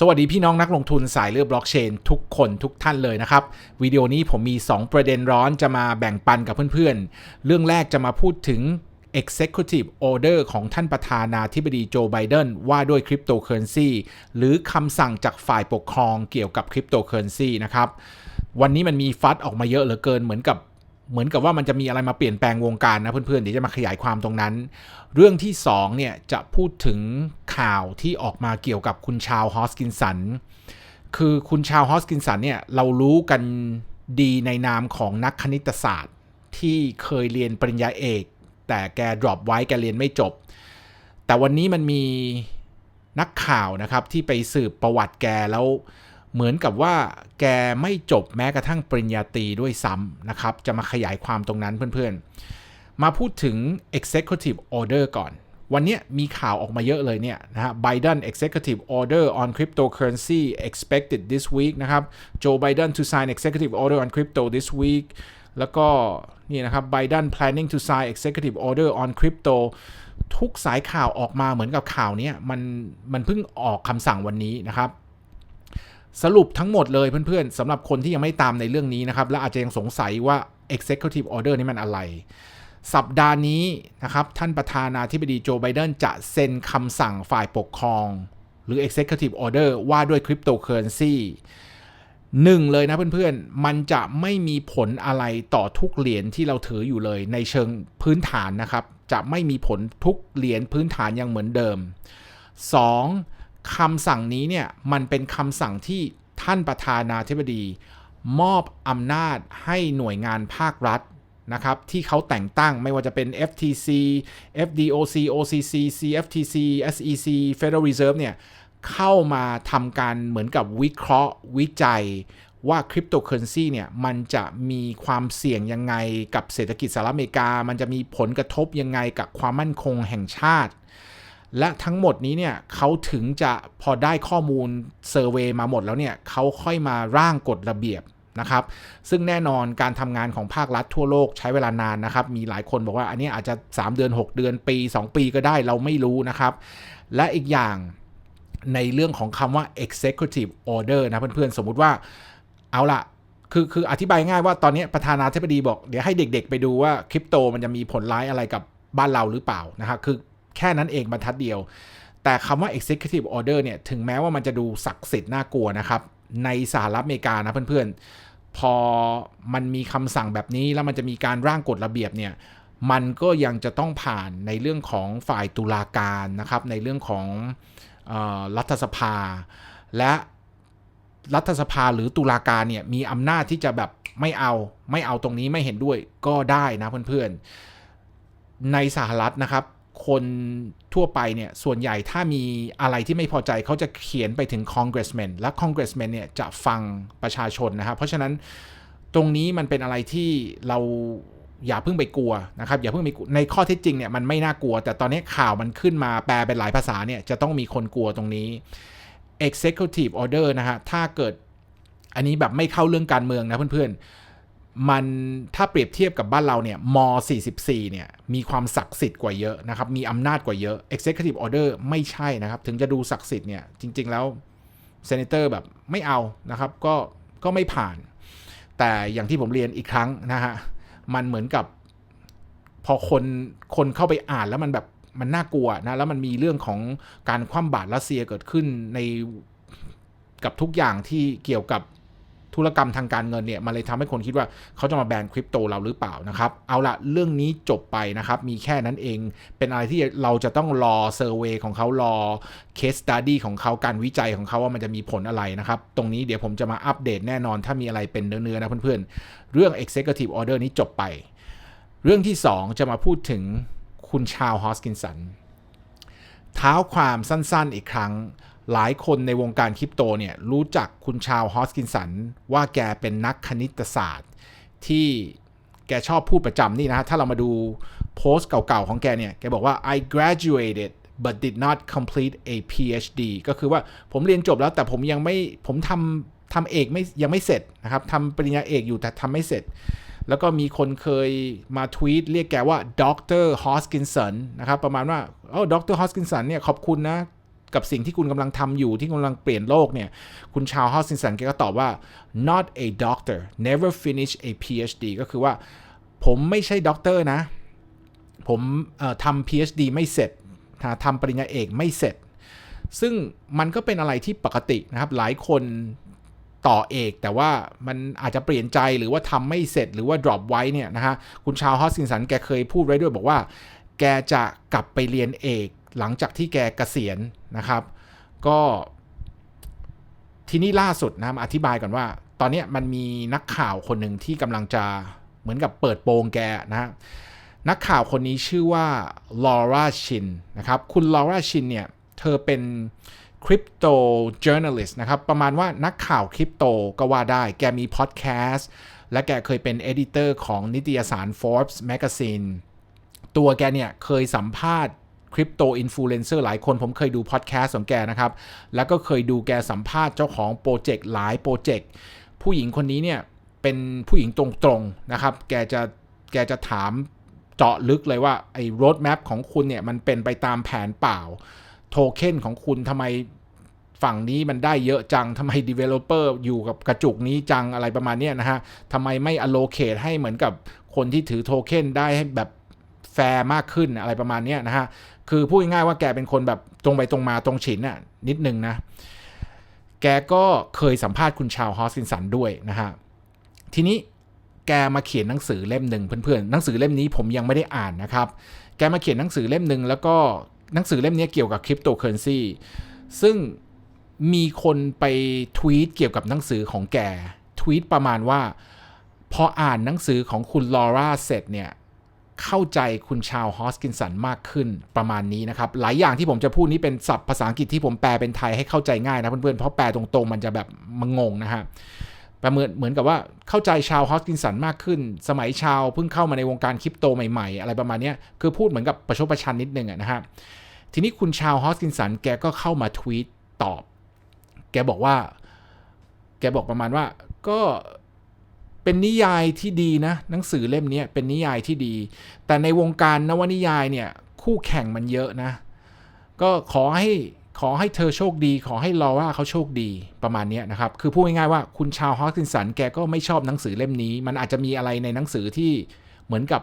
สวัสดีพี่น้องนักลงทุนสายเลือดบล็อกเชนทุกคนทุกท่านเลยนะครับ วิดีโอนี้ผมมี 2 ประเด็นร้อนจะมาแบ่งปันกับเพื่อนๆ เรื่องแรกจะมาพูดถึง Executive Order ของท่านประธานาธิบดีโจไบเดนว่าด้วยคริปโตเคอเรนซีหรือคำสั่งจากฝ่ายปกครองเกี่ยวกับคริปโตเคอเรนซีนะครับ วันนี้มันมีฟัดออกมาเยอะเหลือเกินเหมือนกับ เหมือนกับว่ามันจะมีอะไรมาเปลี่ยนแปลงวงการนะเพื่อนๆเดี๋ยวจะมาขยายความตรงนั้น เรื่องที่2เนี่ยจะพูดถึงข่าวที่ออกมาเกี่ยวกับคุณชาวฮอสกินสันคือคุณชาวฮอสกินสันเนี่ยเรารู้กันดีในนามของนักคณิตศาสตร์ ที่เคยเรียนปริญญาเอก แต่แก drop ไว้แกเรียนไม่จบ แต่วันนี้มันมีนักข่าวนะครับที่ไปสืบประวัติแกแล้ว เหมือนกับว่าแกไม่จบแม้กระทั่งปริญญาตรีด้วยซ้ำนะครับ จะมาขยายความตรงนั้นเพื่อนๆ มาพูดถึง Executive Order ก่อน วันนี้มีข่าวออกมาเยอะเลยเนี่ยนะฮะ Biden Executive Order on Cryptocurrency expected this week นะครับ Joe Biden to sign Executive Order on crypto this week แล้วก็นี่นะครับ Biden planning to sign Executive Order on crypto ทุกสายข่าวออกมาเหมือนกับข่าวนี้มันมันเพิ่งออกคำสั่งวันนี้นะครับ สรุปทั้งหมดเลยเพื่อนๆสำหรับคนที่ยังไม่ตามในเรื่องนี้นะครับ และอาจจะยังสงสัยว่า Executive Order นี่มันอะไร สัปดาห์นี้นะครับ ท่านประธานาธิบดีโจไบเดนจะเซ็นคำสั่งฝ่ายปกครอง หรือ Executive Order ว่าด้วยคริปโตเคอเรนซีหนึ่งเลยนะเพื่อนๆ มันจะไม่มีผลอะไรต่อทุกเหรียญที่เราถืออยู่เลยในเชิงพื้นฐานนะครับ จะไม่มีผลทุกเหรียญพื้นฐานยังเหมือนเดิม 2. คำสั่งนี้เนี่ยมันเป็นคำสั่งที่ท่านประธานาธิบดี มอบอำนาจให้หน่วยงานภาครัฐนะครับที่เขาแต่งตั้งไม่ว่าจะเป็น FTC FDOC OCC CFTC SEC Federal Reserve เนี่ยเข้ามาทำการเหมือนกับวิเคราะห์วิจัยว่าคริปโตเคอเรนซีเนี่ยมันจะมีความเสี่ยงยังไงกับเศรษฐกิจสหรัฐอเมริกา มันจะมีผลกระทบยังไงกับความมั่นคงแห่งชาติ และทั้งหมดนี้เนี่ยเขาถึงจะพอได้ข้อมูลเซอร์เวยมาหมดแล้วเนี่ยเขาค่อยมาร่างกฎระเบียบนะครับ ซึ่งแน่นอนการทำงานของภาครัฐทั่วโลกใช้เวลานานนะครับ มีหลายคนบอกว่าอันนี้อาจจะ 3 เดือน 6 เดือนปี 2 ปีก็ได้เราไม่รู้นะครับ และอีกอย่างในเรื่องของคำว่า executive order นะเพื่อนๆ สมมุติว่าเอาละคือคืออธิบายง่ายว่าตอนนี้ประธานาธิบดีบอก เดี๋ยวให้เด็กๆ ไปดูว่าคริปโตมันจะมีผลร้ายอะไรกับบ้านเราหรือเปล่านะครับคือ แค่นั้นเองบรรทัดเดียว แต่คำว่า executive order เนี่ยถึงแม้ว่ามันจะดูศักดิ์สิทธิ์น่ากลัวนะครับ ในสหรัฐอเมริกานะเพื่อนๆ พอมันมีคำสั่งแบบนี้แล้วมันจะมีการร่างกฎระเบียบเนี่ยมันก็ยังจะต้องผ่านในเรื่องของฝ่ายตุลาการนะครับ ในเรื่องของรัฐสภา และรัฐสภาหรือตุลาการเนี่ยมีอำนาจที่จะแบบไม่เอาไม่เอาตรงนี้ไม่เห็นด้วยก็ได้นะเพื่อนๆ ในสหรัฐนะครับ คนทั่วไปเนี่ย ส่วนใหญ่ถ้ามีอะไรที่ไม่พอใจเขาจะเขียนไปถึง congressman และ congressman เนี่ยจะฟังประชาชนนะครับ เพราะฉะนั้นตรงนี้มันเป็นอะไรที่เราอย่าเพิ่งไปกลัวนะครับอย่าเพิ่งไปในข้อเท็จจริงเนี่ยมันไม่น่ากลัว แต่ตอนนี้ข่าวมันขึ้นมาแปลเป็นหลายภาษาเนี่ยจะต้องมีคนกลัวตรงนี้ executive order นะฮะถ้าเกิดอันนี้แบบไม่เข้าเรื่องการเมืองนะเพื่อนๆ มันถ้าเปรียบเทียบกับบ้านเราเนี่ยม 44 เนี่ยมีความศักดิ์สิทธิ์กว่าเยอะนะครับ มีอำนาจกว่าเยอะ executive order ไม่ใช่นะครับ ถึงจะดูศักดิ์สิทธิ์เนี่ยจริง ๆ แล้วเซนเตอร์แบบไม่เอานะครับก็ก็ไม่ผ่าน แต่อย่างที่ผมเรียนอีกครั้งนะฮะมันเหมือนกับพอคนคนเข้าไปอ่านแล้วมันแบบมันน่ากลัวนะแล้วมันมีเรื่องของการคว่ำบาตรรัสเซียเกิดขึ้นในกับทุกอย่างที่เกี่ยวกับ ธุรกรรมทางการเงินเนี่ยมันเลยทำให้คนคิดว่าเขาจะมาแบนคริปโตเราหรือเปล่านะครับ เอาละเรื่องนี้จบไปนะครับ มีแค่นั้นเองเป็นอะไรที่เราจะต้องรอเซอร์เวยของเขารอเคสตัดดี้ของเขาการวิจัยของเขาว่ามันจะมีผลอะไรนะครับ ตรงนี้เดี๋ยวผมจะมาอัปเดตแน่นอน ถ้ามีอะไรเป็นเนื้อๆนะเพื่อนๆ เรื่อง Executive Order นี้จบไป เรื่องที่ 2 จะมาพูดถึงคุณชาวฮอสกินสันเท้าความสั้นๆอีกครั้ง หลายคนในวงการคริปโตเนี่ยรู้จักคุณชาวฮอสกินสัน ว่าแกเป็นนักคณิตศาสตร์ ที่แกชอบพูดประจำนี่นะถ้าเรามาดูโพสต์เก่าๆของแกเนี่ย แกบอกว่า I graduated but did not complete a PhD ก็คือว่าผมเรียนจบแล้วแต่ผมยังไม่ผมทำทำเอกไม่ยังไม่เสร็จนะครับทำปริญญาเอกอยู่แต่ทำไม่เสร็จ แล้วก็มีคนเคยมาทวีตเรียกแกว่าดรฮอสกินสันนะครับประมาณว่าโอ้ดรฮอสกินสันเนี่ยขอบคุณนะ กับสิ่งที่คุณกำลังทำอยู่ที่กำลังเปลี่ยนโลกเนี่ย คุณชาวฮอสซินสันแกก็ตอบว่า not a doctor never finish a PhD ก็คือว่า ผมไม่ใช่ด็อกเตอร์นะ ผมทำ PhD ไม่เสร็จทำปริญญาเอกไม่เสร็จ ซึ่งมันก็เป็นอะไรที่ปกตินะครับ หลายคนต่อเอกแต่ว่ามันอาจจะเปลี่ยนใจหรือว่าทำไม่เสร็จหรือว่า drop ไว้เนี่ยนะฮะ คุณชาวฮอสซินสันแกเคยพูดไว้ด้วยบอกว่า แกจะกลับไปเรียนเอก หลังจากที่แกเกษียณนะครับ ก็ที่นี้ล่าสุดนะอธิบายก่อนว่า ตอนนี้มันมีนักข่าวคนหนึ่งที่กำลังจะเหมือนกับเปิดโปงแกนะฮะนักข่าวคนนี้ชื่อว่าลอร่าชินนะครับ คุณลอร่าชินเนี่ย เธอเป็นคริปโตเจ o u r n a l i s t นะครับ ประมาณว่านักข่าวคริปโตก็ว่าได้ แกมีพอดแคสต์ และแกเคยเป็นเอดิเตอร์ของนิตยสาร Forbes Magazine ตัวแกเนี่ย เคยสัมภาษณ์ คริปโตอินฟลูเอนเซอร์หลายคนผมเคยดูพอดแคสต์ของแกนะครับ แล้วก็เคยดูแกสัมภาษณ์เจ้าของโปรเจกต์หลายโปรเจกต์ผู้หญิงคนนี้เนี่ยเป็นผู้หญิงตรงๆนะครับ แกจะแกจะถามเจาะลึกเลยว่าไอ้รถแมพของคุณเนี่ยมันเป็นไปตามแผนเปล่า โทเค็นของคุณทำไมฝั่งนี้มันได้เยอะจังทำไม Developer อยู่กับกระจุกนี้จังอะไรประมาณนี้นะฮะทำไมไม่ allocate ให้เหมือนกับคนที่ถือโทเค็นได้ให้แบบแฟร์มากขึ้นอะไรประมาณนี้นะฮะ คือพูดง่ายๆว่าแกเป็นคนแบบตรงไปตรงมาตรงฉินน่ะนิดนึงนะ แกก็เคยสัมภาษณ์คุณชาวฮอสซินสันด้วยนะฮะ ทีนี้แกมาเขียนหนังสือเล่มหนึ่งเพื่อนๆ หนังสือเล่มนี้ผมยังไม่ได้อ่านนะครับ แกมาเขียนหนังสือเล่มหนึ่งแล้วก็หนังสือเล่มนี้เกี่ยวกับคริปโตเคอเรนซีซึ่งมีคนไปทวีตเกี่ยวกับหนังสือของแก ทวีตประมาณว่า พออ่านหนังสือของคุณลอร่าเสร็จเนี่ย เข้าใจคุณชาวฮอสกินสันมากขึ้นประมาณนี้นะครับ หลายอย่างที่ผมจะพูดนี้เป็นศัพท์ภาษาอังกฤษที่ผมแปลเป็นไทยให้เข้าใจง่ายนะเพื่อนๆเพราะแปลตรงๆ มันจะแบบมังงงนะฮะประเมินเหมือนกับว่าเข้าใจชาวฮอสกินสันมากขึ้น สมัยชาวเพิ่งเข้ามาในวงการคริปโตใหม่ๆ อะไรประมาณนี้คือพูดเหมือนกับประชดประชันนิดนึงนะฮะทีนี้คุณชาวฮอสกินสันแกก็เข้ามาทวีตตอบ แกบอกว่า แกบอกประมาณว่าก็ เป็นนิยายที่ดีนะ หนังสือเล่มนี้เป็นนิยายที่ดี แต่ในวงการนวนิยายเนี่ยคู่แข่งมันเยอะนะ ก็ขอให้ขอให้เธอโชคดี ขอให้ลอร่าเขาโชคดีประมาณนี้นะครับ คือพูดง่ายๆว่าคุณชาวฮอสกินสันแกก็ไม่ชอบหนังสือเล่มนี้ มันอาจจะมีอะไรในหนังสือที่เหมือนกับ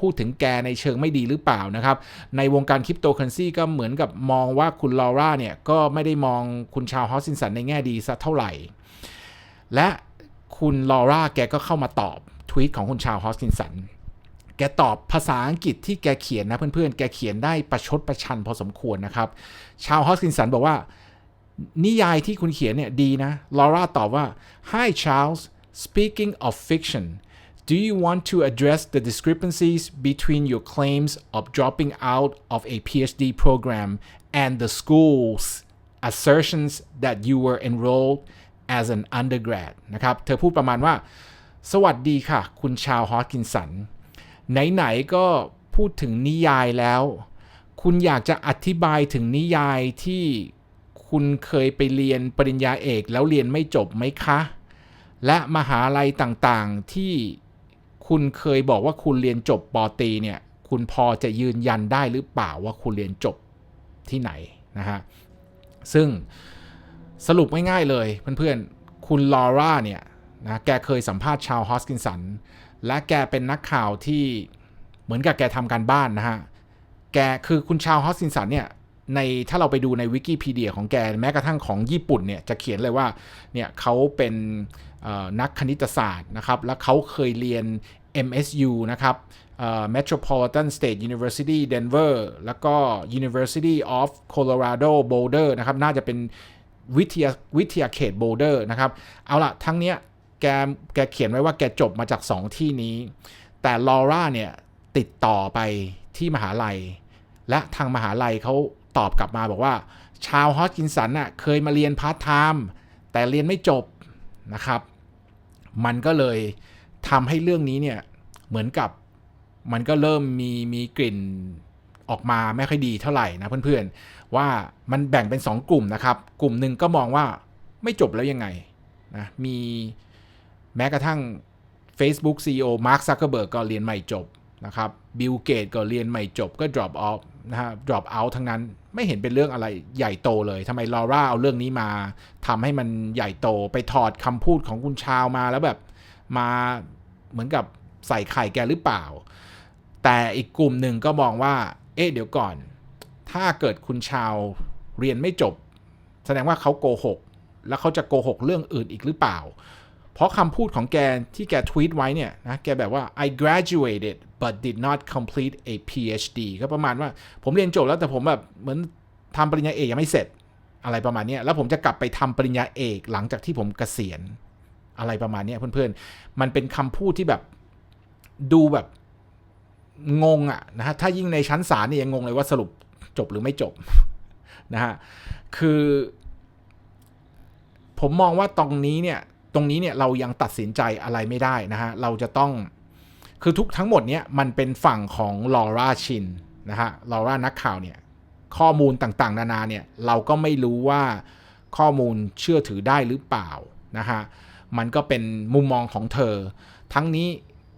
พูดถึงแกในเชิงไม่ดีหรือเปล่านะครับ ในวงการคริปโตเคอเรนซีก็เหมือนกับมองว่าคุณลอร่าเนี่ยก็ไม่ได้มองคุณชาวฮอสซินสันในแง่ดีสักเท่าไหร่ และ คุณลอร่าแกก็เข้ามาตอบทวีตของคุณชาวฮอสซินสัน แกตอบภาษาอังกฤษที่แกเขียนนะเพื่อนๆ แกเขียนได้ประชดประชันพอสมควรนะครับ ชาวฮอสซินสันบอกว่า นิยายที่คุณเขียนเนี่ยดีนะ ลอร่าตอบว่า Hi Charles speaking of fiction Do you want to address the discrepancies between your claims of dropping out of a PhD program and the school's assertions that you were enrolled as an undergrad นะครับ เธอพูดประมาณว่า สวัสดีค่ะ คุณชาวฮอสกินสัน ไหน ๆ ก็พูดถึงนิยายแล้ว คุณอยากจะอธิบายถึงนิยายที่คุณเคยไปเรียนปริญญาเอกแล้วเรียนไม่จบไหมคะ และมหาลัยต่างๆที่คุณเคยบอกว่าคุณเรียนจบปตีเนี่ย คุณพอจะยืนยันได้หรือเปล่าว่าคุณเรียนจบที่ไหนนะฮะ ซึ่ง สรุปง่ายๆเลยเพื่อนๆ คุณลอร่าเนี่ยนะแกเคยสัมภาษณ์ชาวฮอสกินสัน และแกเป็นนักข่าวที่เหมือนกับแกทำการบ้านนะฮะ แกคือคุณชาวฮอสกินสันเนี่ยในถ้าเราไปดูในวิกิพีเดียของแกแม้กระทั่งของญี่ปุ่นเนี่ยจะเขียนเลยว่าเนี่ยเขาเป็นนักคณิตศาสตร์นะครับ แล้วเขาเคยเรียน MSU นะครับ Metropolitan State University Denver แล้วก็ University of Colorado Boulder นะครับ น่าจะเป็น วิทยาวิทยาเขต Boulder นะครับ เอาละทั้งเนี้ยแกแกเขียนไว้ว่าแกจบมาจาก 2 ที่นี้ แต่ลอร่าเนี่ยติดต่อไปที่มหาลัย และทางมหาลัยเขาตอบกลับมาบอกว่า ชาวฮอสกินสันน่ะเคยมาเรียนพาร์ทไทม์แต่เรียนไม่จบนะครับ มันก็เลยทำให้เรื่องนี้เนี่ยเหมือนกับมันก็เริ่มมีมีกลิ่น ออกมาไม่ค่อยดีเท่าไหร่นะเพื่อนๆ ว่ามันแบ่งเป็น 2 กลุ่มนะครับ กลุ่มหนึ่งก็มองว่าไม่จบแล้วยังไงนะมีแม้กระทั่ง Facebook CEO Mark Zuckerberg ก็เรียนใหม่จบนะครับบิลเกตก็เรียนใหม่จบก็ drop off นะฮะ drop out ทั้งนั้นไม่เห็นเป็นเรื่องอะไรใหญ่โตเลยทำไมลอร่าเอาเรื่องนี้มาทำให้มันใหญ่โตไปถอดคำพูดของคุณชาวมาแล้วแบบมาเหมือนกับใส่ไข่แกหรือเปล่า แต่อีกกลุ่มหนึ่งก็มองว่า เอ๊ะเดี๋ยวก่อน ถ้าเกิดคุณชาวเรียนไม่จบ แสดงว่าเขาโกหก แล้วเขาจะโกหกเรื่องอื่นอีกหรือเปล่า เพราะคำพูดของแกที่แกทวีตไว้เนี่ยนะแกแบบว่า I graduated but did not complete a PhD ก็ประมาณว่าผมเรียนจบแล้วแต่ผมแบบเหมือนทำปริญญาเอกยังไม่เสร็จอะไรประมาณนี้แล้วผมจะกลับไปทำปริญญาเอกหลังจากที่ผมเกษียณอะไรประมาณนี้เพื่อนๆ มันเป็นคำพูดที่แบบดูแบบ งงอะนะฮะถ้ายิ่งในชั้นศาลนี่ยังงงเลยว่าสรุปจบหรือไม่จบนะฮะคือ ผมมองว่าตรงนี้เนี่ยตรงนี้เนี่ยเรายังตัดสินใจอะไรไม่ได้นะฮะเราจะต้องคือทุกทั้งหมดเนี่ยมันเป็นฝั่งของลอร่าชินนะฮะลอร่านักข่าวเนี่ยข้อมูลต่างๆ นานาเนี่ยเราก็ไม่รู้ว่าข้อมูลเชื่อถือได้หรือเปล่านะฮะมันก็เป็นมุมมองของเธอ ทั้งนี้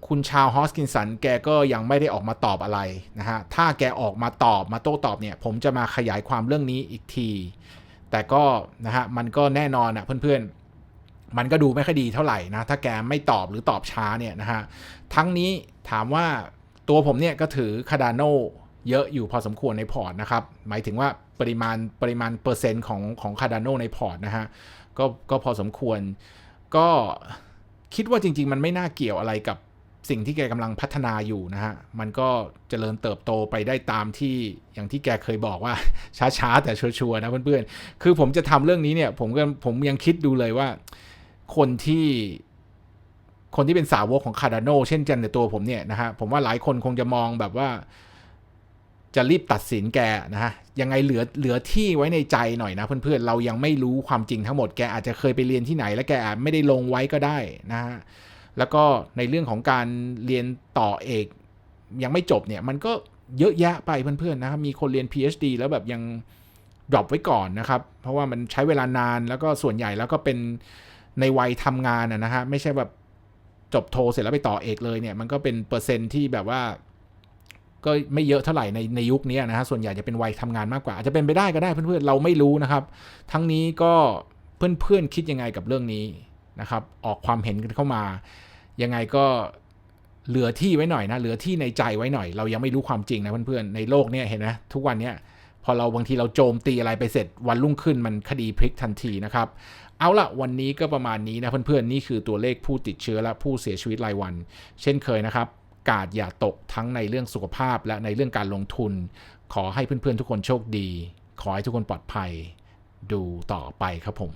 คุณชาวฮอสกินสันแกก็ยังไม่ได้ออกมาตอบอะไรนะฮะ ถ้าแกออกมาตอบมาโต้ตอบเนี่ย ผมจะมาขยายความเรื่องนี้อีกที แต่ก็นะฮะ มันก็แน่นอนอะเพื่อนๆ มันก็ดูไม่ค่อยดีเท่าไหร่นะ ถ้าแกไม่ตอบหรือตอบช้าเนี่ยนะฮะ ทั้งนี้ถามว่าตัวผมเนี่ยก็ถือคาดานโนเยอะอยู่พอสมควรในพอร์ตนะครับ หมายถึงว่าปริมาณปริมาณเปอร์เซ็นต์ของของคาดานโนในพอร์ตนะฮะ ก็ก็พอสมควร ก็คิดว่าจริง ๆ มันไม่น่าเกี่ยวอะไรกับ สิ่งที่แกกำลังพัฒนาอยู่นะฮะ มันก็เจริญเติบโตไปได้ตามที่อย่างที่แกเคยบอกว่า ช้าๆ แต่ชัวร์ๆนะเพื่อนๆ คือผมจะทำเรื่องนี้เนี่ย ผมก็ผมยังคิดดูเลยว่า คนที่คนที่เป็นสาวกของคาร์ดาโนเช่นกันในตัวผมเนี่ยนะฮะ ผมว่าหลายคนคงจะมองแบบว่า จะรีบตัดสินแกนะฮะ ยังไงเหลือเหลือที่ไว้ในใจหน่อยนะ เพื่อนๆ เรายังไม่รู้ความจริงทั้งหมดแกอาจจะเคยไปเรียนที่ไหน และแกอาจไม่ได้ลงไว้ก็ได้นะฮะ แล้วก็ในเรื่องของการเรียนต่อเอกยังไม่จบเนี่ยมันก็เยอะแยะไปเพื่อนๆนะครับมีคนเรียน PhD แล้วแบบยัง drop ไว้ก่อนนะครับ เพราะว่ามันใช้เวลานานแล้วก็ส่วนใหญ่แล้วก็เป็นในวัยทำงานนะฮะไม่ใช่แบบจบโทเสร็จแล้วไปต่อเอกเลยเนี่ยมันก็เป็นเปอร์เซ็นต์ที่แบบว่า ก็ไม่เยอะเท่าไหร่ในในยุคนี้นะฮะส่วนใหญ่จะเป็นวัยทำงานมากกว่า อาจจะเป็นไปได้ก็ได้เพื่อนๆเราไม่รู้นะครับ ทั้งนี้ก็เพื่อนๆคิดยังไงกับเรื่องนี้ นะครับ ออกความเห็นกันเข้ามา ยังไงก็เหลือที่ไว้หน่อยนะ เหลือที่ในใจไว้หน่อย เรายังไม่รู้ความจริงนะเพื่อนๆ ในโลกเนี้ยเห็นไหมทุกวันเนี้ยพอเราบางทีเราโจมตีอะไรไปเสร็จวันรุ่งขึ้นมันคดีพลิกทันทีนะครับ เอาละวันนี้ก็ประมาณนี้นะเพื่อนๆ นี่คือตัวเลขผู้ติดเชื้อและผู้เสียชีวิตรายวัน เช่นเคยนะครับ กาดอย่าตกทั้งในเรื่องสุขภาพและในเรื่องการลงทุน ขอให้เพื่อนๆทุกคนโชคดี ขอให้ทุกคนปลอดภัย ดูต่อไปครับผม